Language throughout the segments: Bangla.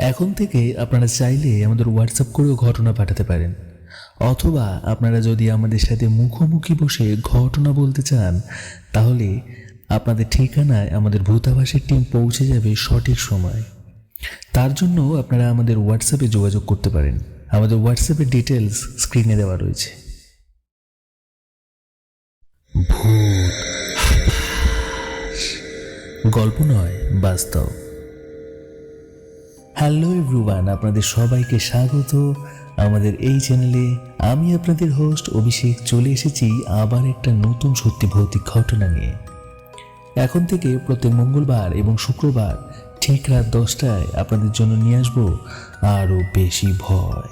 এখন থেকে আপনারা চাইলে আমাদের হোয়াটসঅ্যাপ করেও ঘটনা পাঠাতে পারেন। অথবা আপনারা যদি আমাদের সাথে মুখোমুখি বসে ঘটনা বলতে চান, তাহলে আপনাদের ঠিকানায় আমাদের ভূতাভাসের টিম পৌঁছে যাবে সঠিক সময়। তার জন্য আপনারা আমাদের হোয়াটসঅ্যাপে যোগাযোগ করতে পারেন। আমাদের হোয়াটসঅ্যাপের ডিটেলস স্ক্রিনে দেওয়া রয়েছে। গল্প নয়, বাস্তব। হ্যালো এভরিওয়ান, আপনাদের সবাইকে স্বাগত। আমাদের এই চ্যানেলে আমি আপনাদের হোস্ট অভিষেক চলে এসেছি আবার একটা নতুন সত্যি ভৌতিক ঘটনা নিয়ে। এখন থেকে প্রত্যেক মঙ্গলবার এবং শুক্রবার ঠিক রাত দশটায় আপনাদের জন্য নিয়ে আসব আরও বেশি ভয়।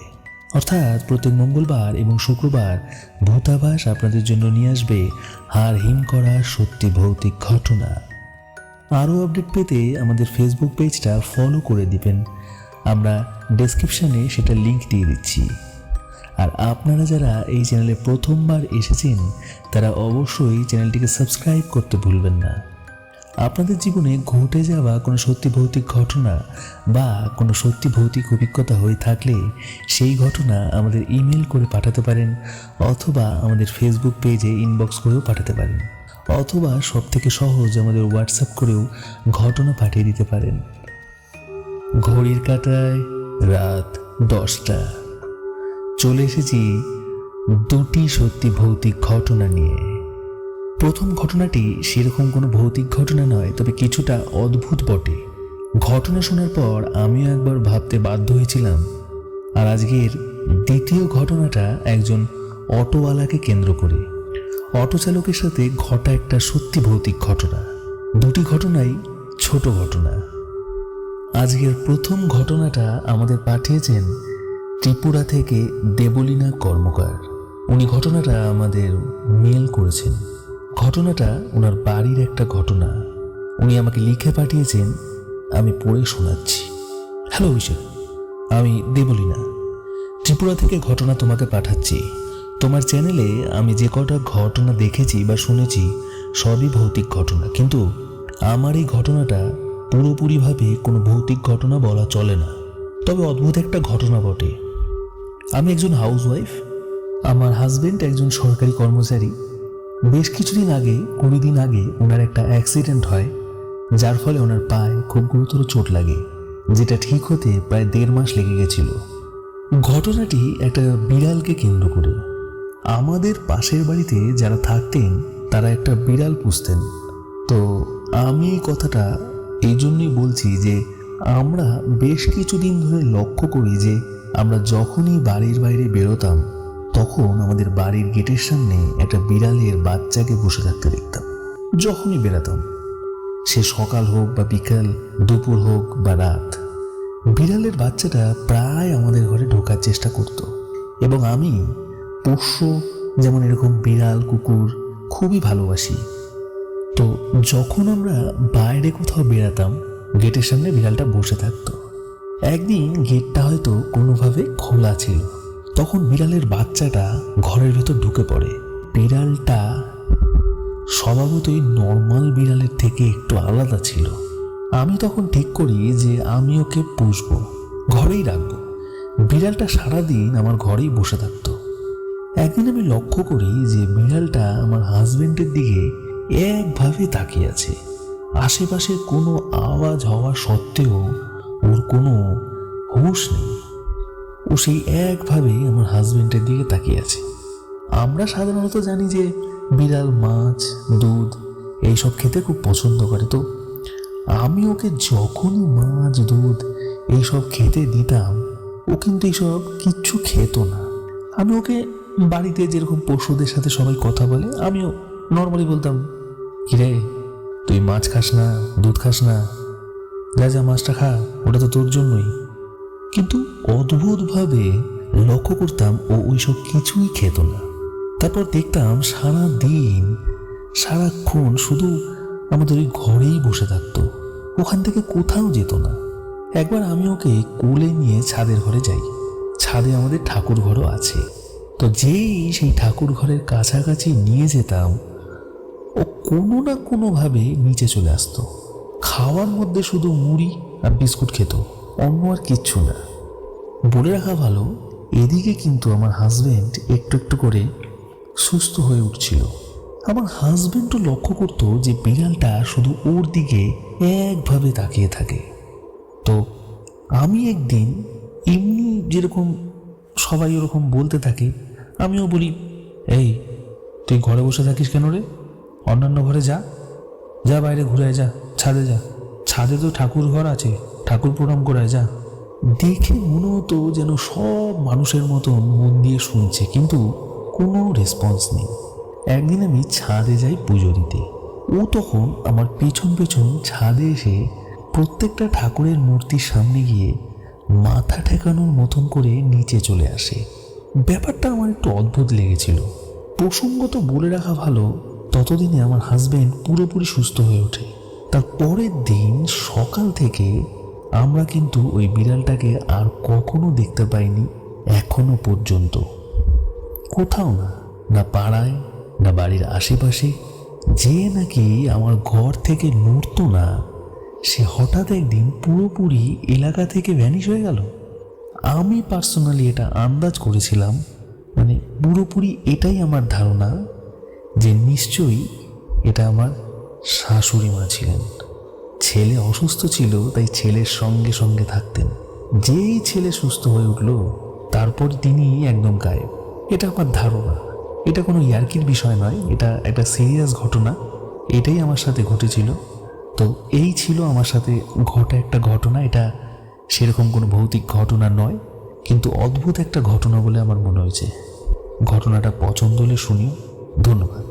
অর্থাৎ প্রত্যেক মঙ্গলবার এবং শুক্রবার ভূতাভাস আপনাদের জন্য নিয়ে আসবে হার হিম করা সত্যি ভৌতিক ঘটনা। আরও আপডেট পেতে আমাদের ফেসবুক পেজটা ফলো করে দিবেন। আমরা ডেসক্রিপশানে সেটা লিংক দিয়ে দিচ্ছি। আর আপনারা যারা এই চ্যানেলে প্রথমবার এসেছেন, তারা অবশ্যই চ্যানেলটিকে সাবস্ক্রাইব করতে ভুলবেন না। আপনাদের জীবনে ঘটে যাওয়া কোনো সত্যি ভৌতিক ঘটনা বা কোনো সত্যি ভৌতিক অভিজ্ঞতা হয়ে থাকলে সেই ঘটনা আমাদের ইমেল করে পাঠাতে পারেন অথবা আমাদের ফেসবুক পেজে ইনবক্স করেও পাঠাতে পারেন। অথবা সব থেকে সহজ আমাদের হোয়াটসঅ্যাপ করেও ঘটনা পাঠিয়ে দিতে পারেন। ঘড়ির কাটায় রাত দশটা। চলে এসেছি দুটি সত্যি ভৌতিক ঘটনা নিয়ে। প্রথম ঘটনাটি সেরকম কোনো ভৌতিক ঘটনা নয়, তবে কিছুটা অদ্ভুত বটে। ঘটনা শোনার পর আমিও একবার ভাবতে বাধ্য হয়েছিলাম, আর আজকের দ্বিতীয় ঘটনাটা একজন অটোওয়ালাকে কেন্দ্র করে। অটো চালকের সাথে ঘটা একটা সত্যি ভৌতিক ঘটনা। দুটি ঘটনাই ছোট ঘটনা। আজকের প্রথম ঘটনাটা আমাদের পাঠিয়েছেন ত্রিপুরা থেকে দেবলীনা কর্মকার। উনি ঘটনাটা আমাদের মেল করেছেন। ঘটনাটা ওনার বাড়ির একটা ঘটনা। উনি আমাকে লিখে পাঠিয়েছেন, আমি পড়ে শোনাচ্ছি। হ্যালো অভিষেক আমি দেবলীনা। ত্রিপুরা থেকে ঘটনা তোমাকে পাঠাচ্ছি। তোমার চ্যানেলে আমি যে কটা ঘটনা দেখেছি বা শুনেছি, সবই ভৌতিক ঘটনা। কিন্তু আমার এই ঘটনাটা পুরোপুরিভাবে কোনো ভৌতিক ঘটনা বলা চলে না। তবে অদ্ভুত একটা ঘটনা বটে। আমি একজন হাউসওয়াইফ আমার হাজবেন্ড একজন সরকারি কর্মচারী। বেশ কিছুদিন আগে কুড়ি দিন আগে ওনার একটা অ্যাক্সিডেন্ট হয়, যার ফলে ওনার পায়ে খুব গুরুতর চোট লাগে, যেটা ঠিক হতে প্রায় দেড় মাস লেগে গেছিল। ঘটনাটি একটা বিড়ালকে কেন্দ্র করে। আমাদের পাশের বাড়িতে যারা থাকতেন, তারা একটা বিড়াল পুষতেন। তো আমি কথাটা এই জন্যই বলছি যে আমরা বেশ কিছুদিন ধরে লক্ষ্য করি যে আমরা যখনই বাড়ির বাইরে বেরোতাম, তখন আমাদের বাড়ির গেটের সামনে একটা বিড়ালের বাচ্চাকে বসে থাকতে দেখতাম। যখনই বেরাতাম, সে সকাল হোক বা বিকাল, দুপুর হোক বা রাত, বিড়ালের বাচ্চাটা প্রায় আমাদের ঘরে ঢোকার চেষ্টা করত এবং আমি, পোষ্য যেমন এরকম বিড়াল, কুকুর খুবই ভালোবাসি তো যখন আমরা বাইরে কোথাও বেড়াতাম, গেটের সামনে বিড়ালটা বসে থাকতো। একদিন গেটটা হয়তো কোনোভাবে খোলা ছিল। তখন বিড়ালের বাচ্চাটা ঘরের ভেতর ঢুকে পড়ে। বিড়ালটা স্বভাবতই নর্মাল বিড়ালের থেকে একটু আলাদা ছিল। আমি তখন ঠিক করি যে আমি ওকে পুষবো, ঘরেই রাখব। বিড়ালটা সারাদিন আমার ঘরেই বসে থাকতো। একদিন আমি লক্ষ্য করি যে বিড়ালটা আমার হাজবেন্ডের দিকে একভাবে তাকিয়ে আছে। আশেপাশে কোনো আওয়াজ হওয়া সত্ত্বেও ওর কোনো হুঁশ নেই। ও সেই একভাবে আমার হাজবেন্ডের দিকে তাকিয়ে আছে। আমরা সাধারণত জানি যে বিড়াল, মাছ, দুধ এইসব খেতে খুব পছন্দ করে। তো আমি ওকে যখনই মাছ, দুধ এইসব খেতে দিতাম, ও কিন্তু এইসব কিচ্ছু খেত না। আমি ওকে বাড়িতে যেরকম পশুদের সাথে সবাই কথা বলে, আমিও নর্মালি বলতাম কিরে, তুই মাছ খাস না, দুধ খাস না? যা যা মাছটা খা, ওটা তো তোর জন্যই। কিন্তু অদ্ভুতভাবে লক্ষ্য করতাম ও ওইসব কিছুই খেত না। তারপর দেখতাম সারা দিন, সারাক্ষণ শুধু আমাদের ওই ঘরেই বসে থাকতো। ওখান থেকে কোথাও যেত না। একবার আমি ওকে কোলে নিয়ে ছাদের ঘরে যাই। ছাদে আমাদের ঠাকুর ঘরও আছে। তো যেই সেই ঠাকুর ঘরের কাছাকাছি নিয়ে যেতাম ও কোনো না কোনোভাবে নিচে চলে আসতো। খাওয়ার মধ্যে শুধু মুড়ি আর বিস্কুট খেত, অন্য আর কিচ্ছু না। বলে রাখা ভালো, এদিকে কিন্তু আমার হাজব্যান্ড একটু একটু করে সুস্থ হয়ে উঠছিল। আমার হাজবেন্ডও লক্ষ্য করতো যে বিড়ালটা শুধু ওর দিকে একভাবে তাকিয়ে থাকে। তো আমি একদিন এমনি যেরকম সবাই ওরকম বলতে থাকে, আমিও বলি, এই, তুই ঘরে বসে থাকিস কেন রে? অন্যান্য ঘরে যা। যা বাইরে ঘুরে যা, ছাদে যা। ছাদে তো ঠাকুর ঘর আছে, ঠাকুর প্রণাম করে যা। দেখে মনে হতো যেন সব মানুষের মতন মন দিয়ে শুনছে, কিন্তু কোনো রেসপন্স নেই। একদিন আমি ছাদে যাই পুজো দিতে। ও তখন আমার পেছন পেছন ছাদে এসে প্রত্যেকটা ঠাকুরের মূর্তির সামনে গিয়ে মাথা ঠেকানোর মতন করে নিচে চলে আসে। ব্যাপারটা আমার একটু অদ্ভুত লেগেছিল। প্রসঙ্গত বলে রাখা ভালো ততদিনে আমার হাজব্যান্ড পুরোপুরি সুস্থ হয়ে ওঠে। তার পরের দিন সকাল থেকে আমরা কিন্তু ওই বিড়ালটাকে আর কখনো দেখতে পাইনি, এখনও পর্যন্ত। কোথাও না না পাড়ায়, না বাড়ির আশেপাশে, যে নাকি আমার ঘর থেকে নড়তো না, সে হঠাৎ একদিন পুরোপুরি এলাকা থেকে ভ্যানিশ হয়ে গেল। আমি পার্সোনালি এটা আন্দাজ করেছিলাম মানে পুরোপুরি এটাই আমার ধারণা যে নিশ্চয়ই এটা আমার শাশুড়ি মা ছিলেন। ছেলে অসুস্থ ছিল, তাই ছেলের সঙ্গে সঙ্গে থাকতেন। যেই ছেলে সুস্থ হয়ে উঠল, তারপর তিনি একদম গায়েব। এটা আমার ধারণা। এটা কোনো ইয়ার্কির বিষয় নয়, এটা একটা সিরিয়াস ঘটনা। এটাই আমার সাথে ঘটেছিল। তো এই ছিল আমার সাথে ঘটা একটা ঘটনা। এটা সেরকম কোনো ভৌতিক ঘটনা নয়, কিন্তু অদ্ভুত একটা ঘটনা বলে আমার মনে হয়েছে। ঘটনাটা পছন্দ হলে শুনিও ধন্যবাদ।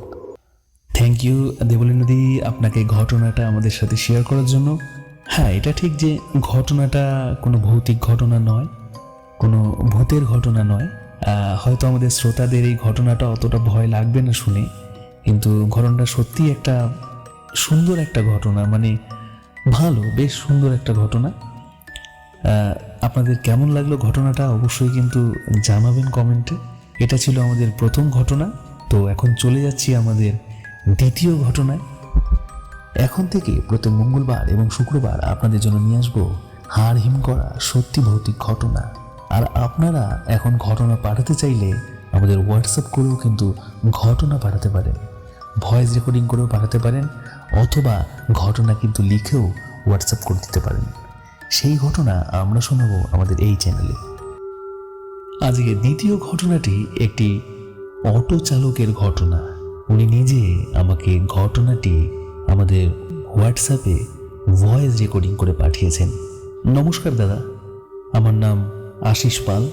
থ্যাংক ইউ দেবলিনাদি আপনাকে ঘটনাটা আমাদের সাথে শেয়ার করার জন্য। হ্যাঁ এটা ঠিক যে ঘটনাটা কোনো ভৌতিক ঘটনা নয়, কোনো ভূতের ঘটনা নয়। হয়তো আমাদের শ্রোতাদের এই ঘটনাটা অতটা ভয় লাগবে না শুনে, কিন্তু ঘটনাটা সত্যি একটা সুন্দর একটা ঘটনা মানে ভালো, বেশ সুন্দর একটা ঘটনা। আপনাদের কেমন লাগল ঘটনাটা অবশ্যই কিন্তু জানাবেন কমেন্টে। এটা ছিল আমাদের প্রথম ঘটনা। তো এখন চলে যাচ্ছি আমাদের দ্বিতীয় ঘটনায়। এখন থেকে প্রতি মঙ্গলবার এবং শুক্রবার আপনাদের জন্য নিয়ে আসব হাড় হিম করা সত্যি ভৌতিক ঘটনা। আর আপনারা এখন ঘটনা পাঠাতে চাইলে আমাদের হোয়াটসঅ্যাপ করেও কিন্তু ঘটনা পাঠাতে পারেন। ভয়েস রেকর্ডিং করেও পাঠাতে পারেন অথবা ঘটনা কিন্তু লিখেও হোয়াটসঅ্যাপ করে দিতে পারেন। সেই ঘটনা আমরা শোনাবো আমাদের এই চ্যানেলে আজকে দ্বিতীয় ঘটনাটি একটি অটো চালকের ঘটনা। উনি নিজে আমাকে ঘটনাটি আমাদের হোয়াটসঅ্যাপে ভয়েস রেকর্ডিং করে পাঠিয়েছেন। নমস্কার দাদা, আমার নাম আশিস পাল।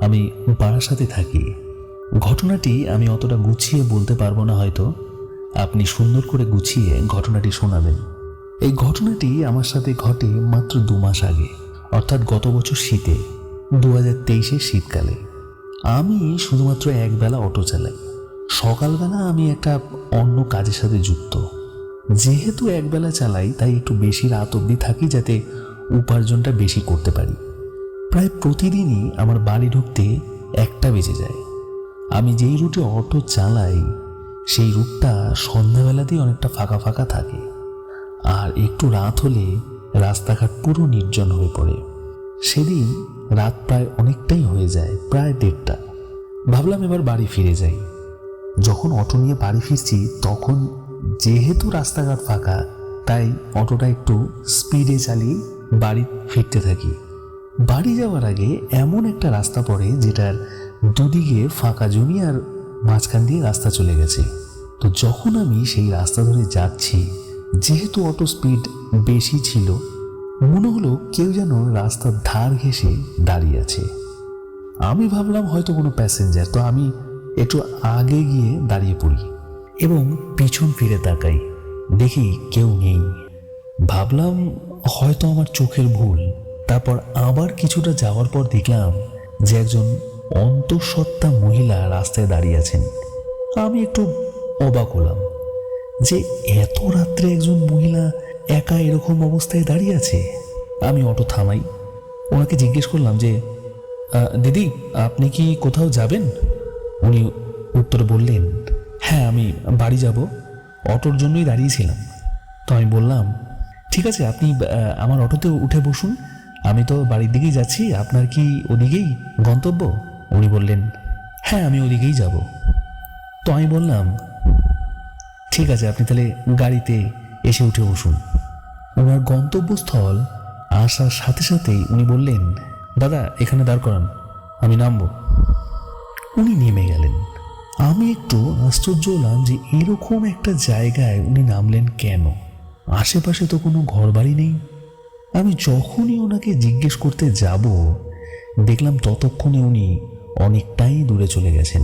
আমি বারাসাতে থাকি। ঘটনাটি আমি অতটা গুছিয়ে বলতে পারব না হয়তো। আপনি সুন্দর করে গুছিয়ে ঘটনাটি শোনাবেন। এই ঘটনাটি আমার সাথে ঘটে মাত্র দু মাস আগে, অর্থাৎ গত বছর শীতে, দু হাজার তেইশের শীতকালে। আমি শুধুমাত্র একবেলা অটো চালাই। সকালবেলা আমি একটা অন্য কাজের সাথে যুক্ত। যেহেতু একবেলা চালাই, তাই একটু বেশি রাত অবধি থাকি যাতে উপার্জনটা বেশি করতে পারি। প্রায় প্রতিদিনই আমার বাড়ি ঢুকতে একটা বেজে যায়। আমি যেই রুটে অটো চালাই, সেই রুটটা সন্ধ্যাবেলাতেই অনেকটা ফাঁকা ফাঁকা থাকে। আর একটু রাত হলে রাস্তাঘাট পুরো নির্জন হয়ে পড়ে। সেদিন রাত প্রায় অনেকটাই হয়ে যায়, প্রায় দেড়টা। ভাবলাম এবার বাড়ি ফিরে যাই। যখন অটো নিয়ে বাড়ি ফিরছি, তখন যেহেতু রাস্তাঘাট ফাঁকা, তাই অটোটা একটু স্পিডে চালিয়ে বাড়ি ফিরতে থাকি। বাড়ি যাওয়ার আগে এমন একটা রাস্তা পড়ে, যেটার দুদিকে ফাঁকা জমি আর মাঝখান দিয়ে রাস্তা চলে গেছে। তো যখন আমি সেই রাস্তা ধরে যাচ্ছি, যেহেতু অটো স্পিড বেশি ছিল মনে হলো কেউ যেন রাস্তার ধার ঘেঁষে দাঁড়িয়ে আছে। আমি ভাবলাম হয়তো কোনো প্যাসেঞ্জার তো আমি একটু আগে গিয়ে দাঁড়িয়ে পড়ি এবং পিছন ফিরে তাকাই। দেখি কেউ নেই। ভাবলাম হয়তো আমার চোখের ভুল। তারপর আবার কিছুটা যাওয়ার পর দেখলাম যে একজন অন্তঃসত্ত্বা মহিলা রাস্তায় দাঁড়িয়ে আছেন। আমি একটু অবাক হলাম যে এত রাত্রে একজন মহিলা একা এরকম অবস্থায় দাঁড়িয়ে আছে? আমি অটো থামাই। ওনাকে জিজ্ঞেস করলাম যে দিদি, আপনি কি কোথাও যাবেন? উনি উত্তরে বললেন হ্যাঁ আমি বাড়ি যাব। অটোর জন্যই দাঁড়িয়েছিলাম। তো আমি বললাম, ঠিক আছে, আপনি আমার অটোতে উঠে বসুন। আমি তো বাড়ির দিকেই যাচ্ছি। আপনার কি ওদিকেই গন্তব্য? উনি বললেন হ্যাঁ আমি ওদিকেই যাব। তো আমি বললাম, ঠিক আছে, আপনি তাহলে গাড়িতে এসে উঠে বসুন। ওনার গন্তব্যস্থল আসার সাথে সাথেই উনি বললেন, দাদা, এখানে দাঁড় করান, আমি নামবো। উনি নেমে গেলেন। আমি একটু আশ্চর্য হলাম যে এরকম একটা জায়গায় উনি নামলেন কেন? আশেপাশে তো কোনো ঘরবাড়ি নেই। আমি যখনই ওনাকে জিজ্ঞেস করতে যাব, দেখলাম ততক্ষণে উনি অনেকটাই দূরে চলে গেছেন।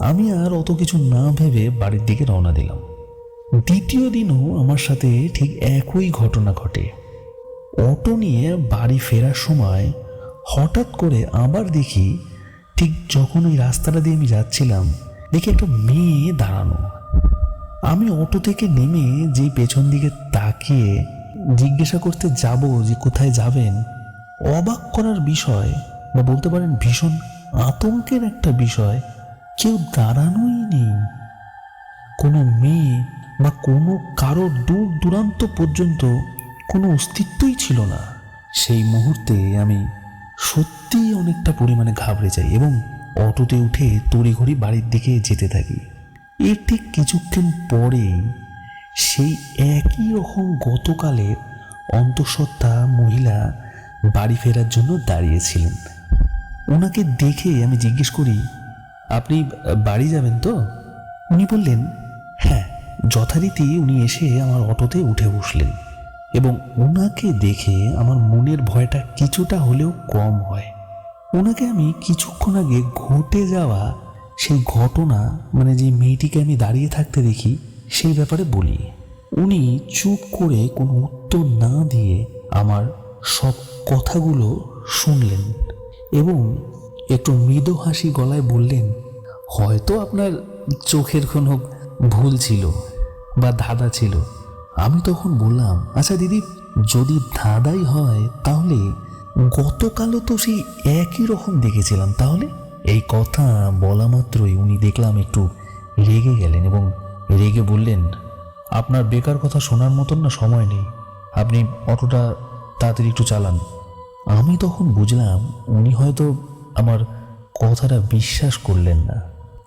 আমি আর অত কিছু না ভেবে বাড়ির দিকে রওনা দিলাম। দ্বিতীয় দিনও আমার সাথে ঠিক একই ঘটনা ঘটে। অটো নিয়ে বাড়ি ফেরার সময় হঠাৎ করে আবার দেখি ঠিক যখন ওই রাস্তাটা দিয়ে আমি যাচ্ছিলাম, দেখি একটা মেয়ে দাঁড়ানো। আমি অটো থেকে নেমে যেই পেছন দিকে তাকিয়ে জিজ্ঞাসা করতে যাব যে কোথায় যাবেন, অবাক করার বিষয় বা বলতে পারেন ভীষণ আতঙ্কের একটা বিষয়, কেউ দাঁড়ানোই নেই। কোনো মেয়ে বা কোনো কারোর দূর দূরান্ত পর্যন্ত কোনো অস্তিত্বই ছিল না। সেই মুহূর্তে আমি সত্যিই অনেকটা পরিমাণে ঘাবড়ে যাই এবং অটোতে উঠে তড়িঘড়ি বাড়ির দিকে যেতে থাকি। এর ঠিক কিছুক্ষণ পরেই সেই একই রকম গতকালের অন্তঃসত্ত্বা মহিলা বাড়ি ফেরার জন্য দাঁড়িয়েছিলেন। ওনাকে দেখে আমি জিজ্ঞেস করি, আপনি বাড়ি যাবেন তো? উনি বললেন যথারীতি উনি এসে আমার অটোতে উঠে বসলেন এবং ওনাকে দেখে আমার মনের ভয়টা কিছুটা হলেও কম হয়। ওনাকে আমি কিছুক্ষণ আগে ঘটে যাওয়া সেই ঘটনা মানে যে মেয়েটিকে আমি দাঁড়িয়ে থাকতে দেখি, সেই ব্যাপারে বলি। উনি চুপ করে কোনো উত্তর না দিয়ে আমার সব কথাগুলো শুনলেন এবং একটু মৃদু হাসি গলায় বললেন, হয়তো আপনার চোখের কোনো ভুল ছিল। বা ধাঁধা ছিল। আমি তখন বললাম আচ্ছা দিদি, যদি ধাঁধাই হয় তাহলে গতকালও তো সেই একই রকম দেখেছিলাম। তাহলে? এই কথা বলা মাত্রই উনি দেখলাম একটু রেগে গেলেন এবং রেগে বললেন, আপনার বেকার কথা শোনার মতন না সময় নেই। আপনি অটোটা তাড়াতাড়ি একটু চালান। আমি তখন বুঝলাম উনি হয়তো আমার কথাটা বিশ্বাস করলেন না,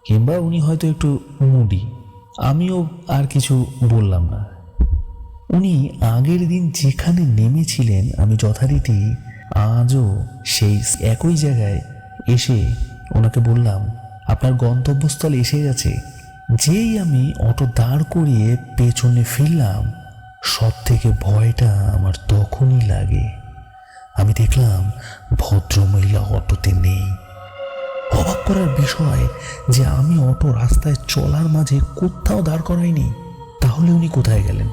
কিংবা উনি হয়তো একটু মুডি। আমিও আর কিছু বললাম না। উনি আগের দিন যেখানে নেমেছিলেন, আমি যথারীতি আজও সেই একই জায়গায় এসে ওনাকে বললাম, আপনার গন্তব্যস্থল এসে গেছে। যেই আমি অটো দাঁড় করিয়ে পেছনে ফিরলাম সব থেকে ভয়টা আমার তখনই লাগে। আমি দেখলাম ভদ্রমহিলা অটোতে নেই। অবাক করার বিষয় যে আমি অটো রাস্তায় চলার মাঝে কোথাও দাঁড় করাইনি। তাহলে উনি কোথায় গেলেন?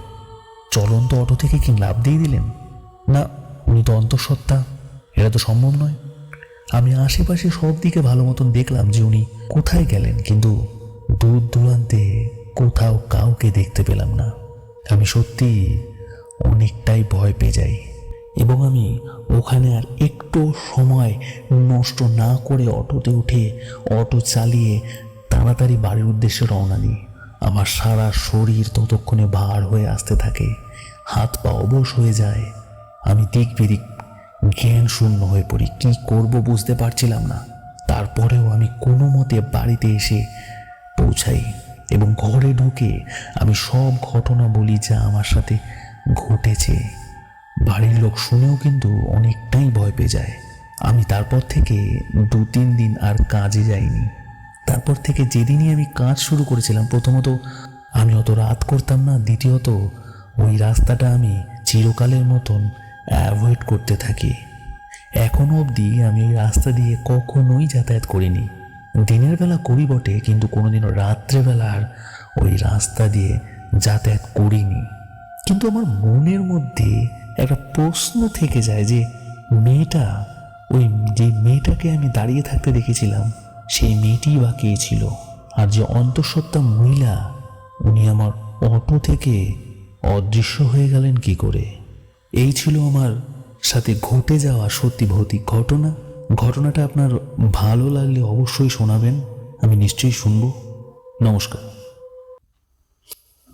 চলন্ত অটো থেকে কি লাভ দিয়ে দিলেন? না, উনি তো অন্তঃসত্ত্বা, এটা তো সম্ভব নয়। আমি আশেপাশে সব দিকে ভালো মতন দেখলাম যে উনি কোথায় গেলেন, কিন্তু দূর দূরান্তে কোথাও কাউকে দেখতে পেলাম না। আমি সত্যি অনেকটাই ভয় পেয়ে যাই। এবং আমি ওখানে আর একটু সময় নষ্ট না করে অটোতে উঠে অটো চালিয়ে তাড়াতাড়ি বাড়ির উদ্দেশ্যে রওনা দিই। আমার সারা শরীর ততক্ষণে ভার হয়ে আসতে থাকে। হাত পা অবশ হয়ে যায়। আমি দিক বিদিক জ্ঞান শূন্য হয়ে পড়ি। কি করব বুঝতে পারছিলাম না। তারপরেও আমি কোনো মতে বাড়িতে এসে পৌঁছাই এবং ঘরে ঢুকে আমি সব ঘটনা বলি যা আমার সাথে ঘটেছে। বাড়ির লোক শুনেও কিন্তু অনেকটাই ভয় পেয়ে যায়। আমি তারপর থেকে দু তিন দিন আর কাজে যাইনি। তারপর থেকে যেদিনই আমি কাজ শুরু করেছিলাম, প্রথমত আমি অত রাত করতাম না, দ্বিতীয়ত ওই রাস্তাটা আমি চিরকালের মতন অ্যাভয়েড করতে থাকি। এখনও অবধি আমি ওই রাস্তা দিয়ে কখনোই যাতায়াত করিনি। দিনের বেলা করি বটে, কিন্তু কোনোদিনও রাত্রেবেলা আর ওই রাস্তা দিয়ে যাতায়াত করিনি। কিন্তু আমার মনের মধ্যে একটা প্রশ্ন থেকে যায় যে মেয়েটা, ওই যে মেয়েটাকে আমি দাঁড়িয়ে থাকতে দেখেছিলাম, সেই মেয়েটিই বা কে ছিল? আর যে অন্তঃসত্ত্বা মহিলা, উনি আমার অটো থেকে অদৃশ্য হয়ে গেলেন কি করে? এই ছিল আমার সাথে ঘটে যাওয়া সত্যি ভৌতিক ঘটনা। ঘটনাটা আপনার ভালো লাগলে অবশ্যই শোনাবেন, আমি নিশ্চয়ই শুনব। নমস্কার।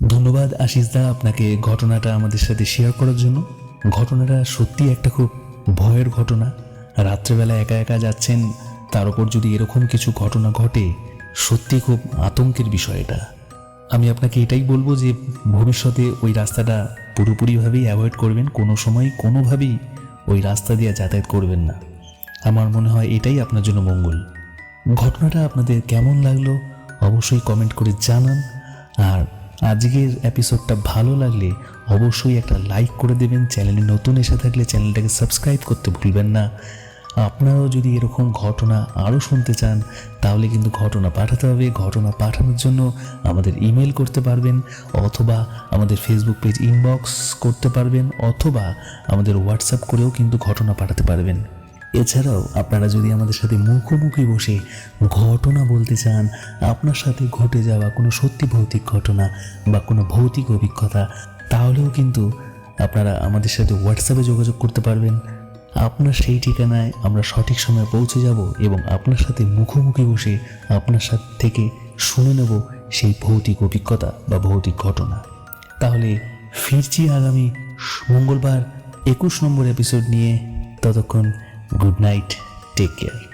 ধন্যবাদ আশিস দা আপনাকে ঘটনাটা আমাদের সাথে শেয়ার করার জন্য। ঘটনাটা সত্যি একটা খুব ভয়ের ঘটনা। রাত্রেবেলা একা একা যাচ্ছেন, তার উপর যদি এরকম কিছু ঘটনা ঘটে, সত্যি খুব আতঙ্কের বিষয় এটা। আমি আপনাকে এটাই বলব যে, ভবিষ্যতে ওই রাস্তাটা পুরোপুরিভাবেই অ্যাভয়েড করবেন, কোনো সময় কোনোভাবেই ওই রাস্তা দিয়ে যাতায়াত করবেন না। আমার মনে হয় এটাই আপনার জন্য মঙ্গল। ঘটনাটা আপনাদের কেমন লাগল অবশ্যই কমেন্ট করে জানান। আর আজকের এপিসোডটা ভালো লাগলে অবশ্যই একটা লাইক করে দেবেন। চ্যানেলে নতুন এসে থাকলে চ্যানেলটাকে সাবস্ক্রাইব করতে ভুলবেন না। আপনারাও যদি এরকম ঘটনা আরও শুনতে চান, তাহলে কিন্তু ঘটনা পাঠাতে হবে। ঘটনা পাঠানোর জন্য আমাদের ইমেল করতে পারবেন, অথবা আমাদের ফেসবুক পেজ ইনবক্স করতে পারবেন, অথবা আমাদের হোয়াটসঅ্যাপ করেও কিন্তু ঘটনা পাঠাতে পারবেন। এছাড়াও আপনারা যদি আমাদের সাথে মুখোমুখি বসে ঘটনা বলতে চান, আপনার সাথে ঘটে যাওয়া কোনো সত্যি ভৌতিক ঘটনা বা কোনো ভৌতিক অভিজ্ঞতা, তাহলেও কিন্তু আপনারা আমাদের সাথে হোয়াটসঅ্যাপে যোগাযোগ করতে পারবেন। আপনার সেই ঠিকানায় আমরা সঠিক সময়ে পৌঁছে যাব এবং আপনার সাথে মুখোমুখি বসে আপনার সাথে থেকে শুনে নেব সেই ভৌতিক অভিজ্ঞতা বা ভৌতিক ঘটনা। তাহলে ফিরছি আগামী মঙ্গলবার একুশ নম্বর এপিসোড নিয়ে। ততক্ষণ গুড নাইট টেক কেয়ার